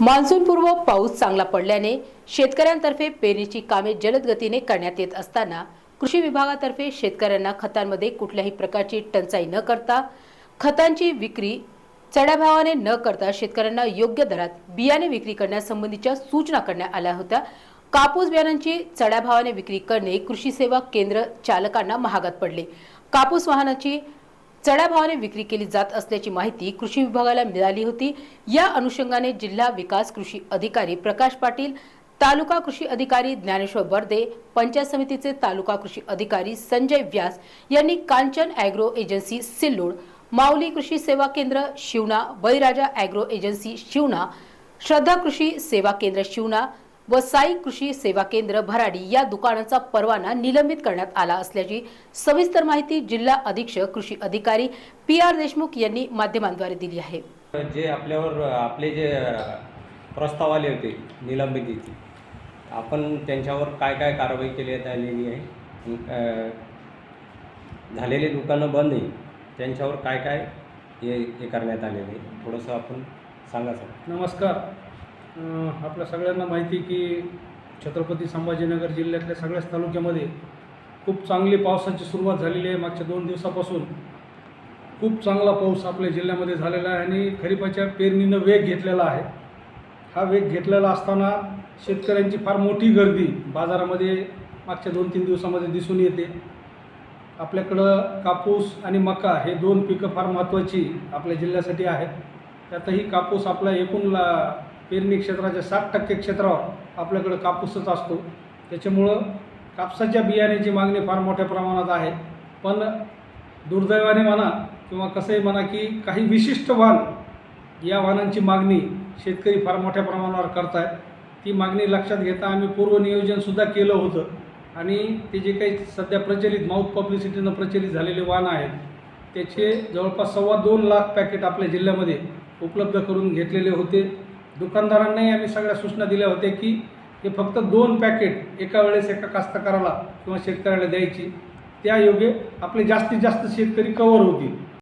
मान्सूनपूर्व पाऊस चांगला पडल्याने शेतकऱ्यांतर्फे पेरणीची कामे जलद गतीने करण्यात येत असताना कृषी विभागातर्फे शेतकऱ्यांना खतांमध्ये कुठल्याही प्रकारची टंचाई न करता खतांची विक्री चढ्या भावाने न करता शेतकऱ्यांना योग्य दरात बियाणे विक्री करण्यासंबंधीच्या सूचना करण्यात आल्या होत्या. कापूस बियाणांची चढ्या भावाने विक्री करणे कृषी सेवा केंद्र चालकांना महागात पडले. कापूस वाहनाची चढ्या भावाने विक्री केली जात असल्याची माहिती कृषी विभागाला मिळाली होती. या अनुषंगाने जिल्हा विकास कृषी अधिकारी प्रकाश पाटील तालुका कृषी अधिकारी ज्ञानेश्वर बर्दे पंचायत समितीचे तालुका कृषी अधिकारी संजय व्यास यांनी कांचन ॲग्रो एजन्सी सिल्लोड माऊली कृषी सेवा केंद्र शिवना बळीराजा ॲग्रो एजन्सी शिवना श्रद्धा कृषी सेवा केंद्र शिवना व साई कृषी सेवा केंद्र भराडी या दुकानाचा परवाना निलंबित करण्यात आला असल्याची सविस्तर माहिती जिल्हा अधीक्षक कृषी अधिकारी पी आर देशमुख यांनी माध्यमांद्वारे दिली आहे. जे आपल्यावर आपले जे प्रस्ताव आले होते निलंबितीचे आपण त्यांच्यावर काय काय कारवाई केली आलेली आहे. झालेली दुकानं बंद आहे. त्यांच्यावर काय काय हे हे करण्यात आलेलं आहे. थोडंसं आपण सांगा सर. नमस्कार. आपल्या सगळ्यांना माहिती की छत्रपती संभाजीनगर जिल्ह्यातल्या सगळ्याच तालुक्यामध्ये खूप चांगली पावसाची सुरुवात झालेली आहे मागच्या दोन दिवसापासून. खूप चांगला पाऊस आपल्या जिल्ह्यामध्ये झालेला आहे आणि खरीपाच्या पेरणीनं वेग घेतलेला आहे. हा वेग घेतलेला असताना शेतकऱ्यांची फार मोठी गर्दी बाजारामध्ये मागच्या दोन तीन दिवसामध्ये दिसून येते. आपल्याकडं कापूस आणि मका हे दोन पिकं फार महत्त्वाची आपल्या जिल्ह्यासाठी आहेत. त्यातही कापूस आपला एकूण ला पेरणी क्षेत्राच्या साठ टक्के क्षेत्रावर आपल्याकडं कापूसच असतो. त्याच्यामुळं कापसाच्या बियाण्याची मागणी फार मोठ्या प्रमाणात आहे. पण दुर्दैवाने म्हणा किंवा कसंही म्हणा की काही विशिष्ट वाहन या वाहनांची मागणी शेतकरी फार मोठ्या प्रमाणावर करत आहेत ती मागणी लक्षात घेता आम्ही पूर्वनियोजनसुद्धा केलं होतं. आणि ते जे काही सध्या प्रचलित माउथ पब्लिसिटीनं प्रचलित झालेले वाहन आहेत त्याचे जवळपास सव्वा दोन लाख पॅकेट आपल्या जिल्ह्यामध्ये उपलब्ध करून घेतलेले होते. दुकानदारांनाही आम्ही सगळ्या सूचना दिल्या होत्या की हे फक्त दोन पॅकेट एका वेळेस एका कास्तकाराला किंवा शेतकऱ्याला द्यायची. त्या योगे आपले जास्तीत जास्त शेतकरी कवर होतील.